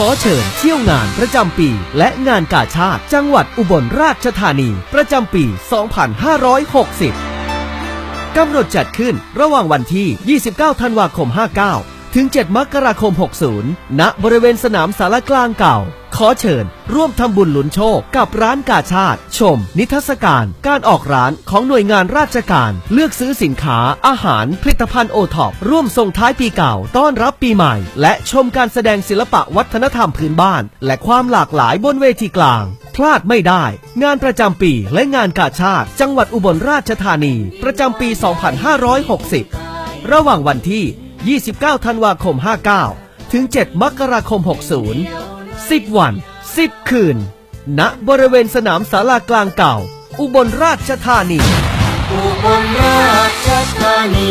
ขอเชิญเที่ยวงานประจำปี และงานกาชาติ จังหวัดอุบลราชธานี ประจำปี 2560 กำหนดจัดขึ้นระหว่างวันที่ 29 ธันวาคม 59 ถึง 7 มกราคม 60 ณ บริเวณสนามสารกลางเก่า ขอเชิญ ร่วมทำบุญหลุนโชคกับร้านกาชาติ ชม นิทรรศการ การออกร้านของหน่วยงานราชการ เลือกซื้อสินค้า อาหาร ผลิตภัณฑ์โอท็อปร่วมส่งท้ายปีเก่า ต้อนรับปีใหม่ และชมการแสดงศิลปะวัฒนธรรมพื้นบ้าน และความหลากหลายบนเวทีกลาง พลาดไม่ได้ งานประจำปีและงานกาชาติ จังหวัดอุบลราชธานี ประจำปี 2560 ระหว่างวันที่ 29 ธันวาคม 59 ถึง 7 มกราคม 60 10 วัน 10 คืน ณบริเวณสนามศาลากลางเก่า อุบลราชธานี อุบลราชธานี